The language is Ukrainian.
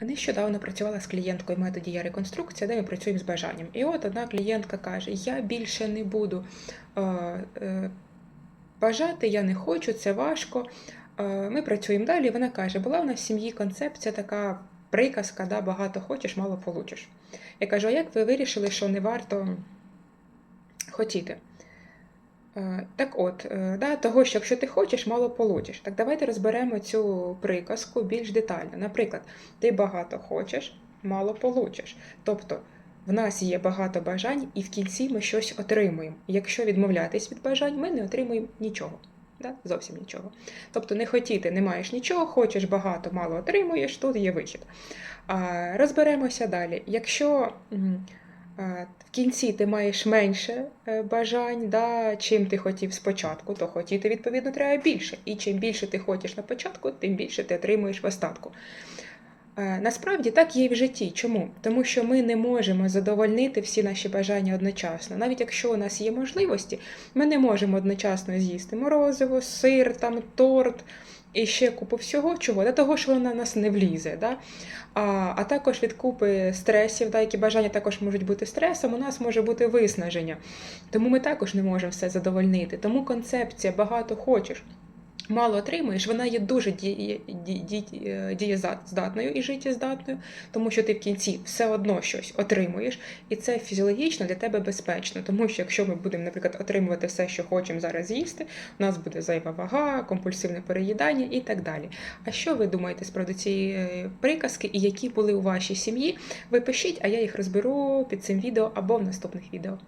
Нещодавно працювала з клієнткою в методі я реконструкція, де ми працюємо з бажанням. І от одна клієнтка каже: Я більше не буду е, е, бажати, я не хочу, це важко. Е, Ми працюємо далі. Вона каже: була в нас в сім'ї концепція така приказка, да, багато хочеш, мало получиш. Я кажу: а як ви вирішили, що не варто хотіти? Е, Так от, е, да, того, що якщо ти хочеш, мало получиш. Так давайте розберемо цю приказку більш детально. Наприклад, ти багато хочеш, мало получиш. Тобто в нас є багато бажань, і в кінці ми щось отримуємо. Якщо відмовлятись від бажань, ми не отримуємо нічого. Да? Зовсім нічого. Тобто не хотіти, не маєш нічого, хочеш багато, мало отримуєш, тут є вихід. Розберемося далі. Якщо в кінці ти маєш менше е, бажань, да, чим ти хотів спочатку, то хотіти, відповідно, треба більше. І чим більше ти хочеш на початку, тим більше ти отримуєш в остатку. Е, Насправді так є і в житті. Чому? Тому що ми не можемо задовольнити всі наші бажання одночасно. Навіть якщо у нас є можливості, ми не можемо одночасно з'їсти морозиво, сир, там, торт і ще купу всього, чого? До того, що воно на нас не влізе. Да? А, а також від купи стресів, да, які бажання також можуть бути стресом, у нас може бути виснаження. Тому ми також не можемо все задовольнити. Тому концепція багато хочеш. Мало отримуєш, вона є дуже е, дієздатною і життєздатною, тому що ти в кінці все одно щось отримуєш, і це фізіологічно для тебе безпечно. Тому що якщо ми будемо, наприклад, отримувати все, що хочемо зараз їсти, у нас буде зайва вага, компульсивне переїдання і так далі. А що ви думаєте з приводу цієї е, приказки і які були у вашій сім'ї? Ви пишіть, а я їх розберу під цим відео або в наступних відео.